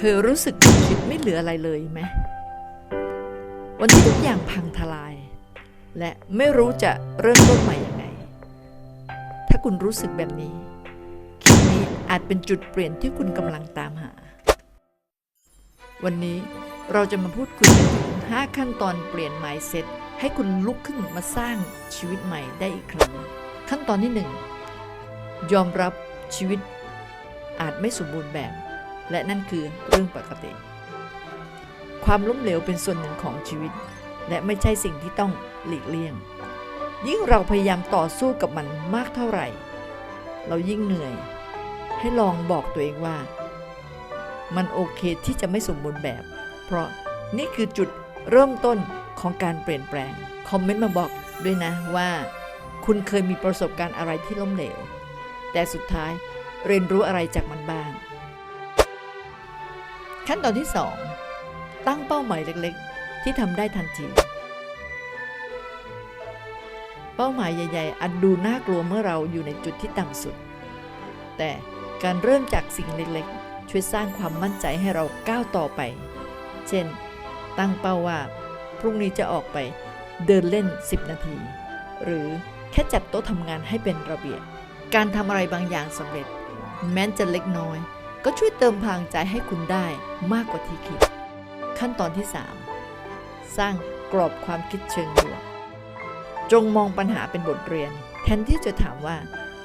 เคยรู้สึกชีวิตไม่เหลืออะไรเลยไหมวันที่ทุกอย่างพังทลาย และไม่รู้จะเริ่มต้นใหม่ยังไง ถ้าคุณรู้สึกแบบนี้คลิปนี้อาจเป็นจุดเปลี่ยนที่คุณกำลังตามหา วันนี้เราจะมาพูดคุยกันถึง5ขั้นตอนเปลี่ยน mindset ให้คุณลุกขึ้นมาสร้างชีวิตใหม่ได้อีกครั้ง ขั้นตอนที่ 1 ยอมรับชีวิตอาจไม่สมบูรณ์แบบ และนั่นคือเรื่องปกติ ความล้มเหลวเป็นส่วนหนึ่งของชีวิต และไม่ใช่สิ่งที่ต้องหลีกเลี่ยง ยิ่งเราพยายามต่อสู้กับมันมากเท่าไหร่ เรายิ่งเหนื่อย ให้ลองบอกตัวเองว่า มันโอเคที่จะไม่สมบูรณ์แบบ เพราะนี่คือจุดเริ่มต้นของการเปลี่ยนแปลง คอมเมนต์มาบอกด้วยนะว่า คุณเคยมีประสบการณ์อะไรที่ล้มเหลว แต่สุดท้ายเรียนรู้อะไรจากมันบ้าง ขั้นตอนที่ 2 ตั้งเป้าหมายเล็กๆ ที่ทำได้ทันที เป้าหมายใหญ่ ๆ อันดูน่ากลัวเมื่อเราอยู่ในจุดที่ต่ำสุด แต่การเริ่มจากสิ่งเล็กๆ ช่วยสร้างความมั่นใจให้เราก้าวต่อไป เช่น ตั้งเป้าว่า พรุ่งนี้จะออกไปเดินเล่น 10 นาที หรือแค่จัดโต๊ะทำงานให้เป็นระเบียบ การทำอะไรบางอย่างสำเร็จ แม้จะเล็กน้อย ก็ช่วยเติมพลังใจให้คุณได้มากกว่าที่คิด ขั้นตอนที่ 3 สร้างกรอบความคิดเชิงบวก จงมองปัญหาเป็นบทเรียน แทนที่จะถามว่า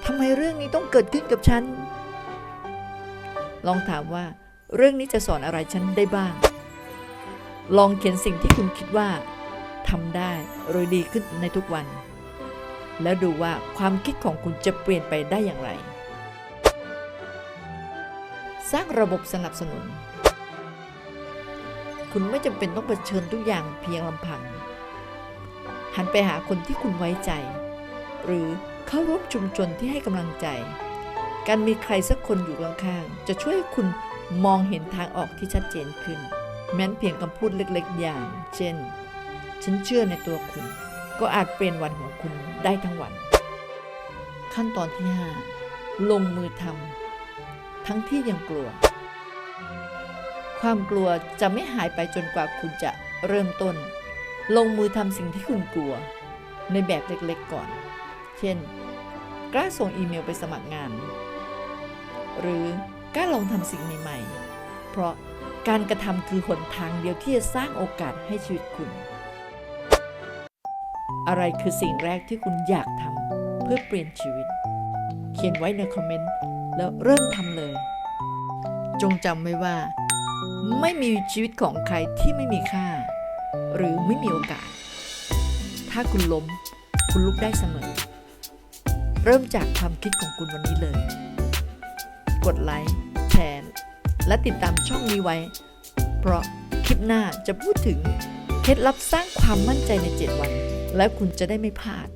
ทำไมเรื่องนี้ต้องเกิดขึ้นกับฉัน ลองถามว่า เรื่องนี้จะสอนอะไรฉันได้บ้าง ลองเขียนสิ่งที่คุณคิดว่าทำได้หรือดีขึ้นในทุกวัน แล้วดูว่าความคิดของคุณจะเปลี่ยนไปได้อย่างไร สร้างระบบสนับสนุน คุณไม่จำเป็นต้องเผชิญทุกอย่างเพียงลำพัง หันไปหาคนที่คุณไว้ใจ หรือเข้าร่วมชุมชนที่ให้กำลังใจ การมีใครสักคนอยู่ข้างๆจะช่วยให้คุณมองเห็นทางออกที่ชัดเจนขึ้น แม้นเพียงคำพูดเล็กๆ อย่าง เช่น ฉันเชื่อในตัวคุณ ก็อาจเปลี่ยนวันของคุณได้ทั้งวัน ขั้นตอนที่ 5 ลงมือทำ ทั้งที่ยังกลัว ความกลัวจะไม่หายไปจนกว่าคุณจะเริ่มต้น ลงมือทำสิ่งที่คุณกลัว ในแบบเล็กๆก่อน เช่น กล้าส่งอีเมลไปสมัครงาน หรือกล้าลองทำสิ่งใหม่ๆ เพราะการกระทำคือหนทางเดียวที่จะสร้างโอกาสให้ชีวิตคุณ อะไรคือสิ่งแรกที่คุณอยากทำเพื่อเปลี่ยนชีวิต เขียนไว้ในคอมเมนต์ แล้วเริ่มทำเลย จงจำไว้ว่า ไม่มีชีวิตของใครที่ไม่มีค่า หรือไม่มีโอกาส ถ้าคุณล้ม คุณลุกได้เสมอ เริ่มจากความคิดของคุณวันนี้เลย กดไลค์แชร์และติดตามช่องนี้ไว้ เพราะคลิปหน้าจะพูดถึงเคล็ดลับสร้างความมั่นใจใน 7 วัน แล้วคุณจะได้ไม่พลาด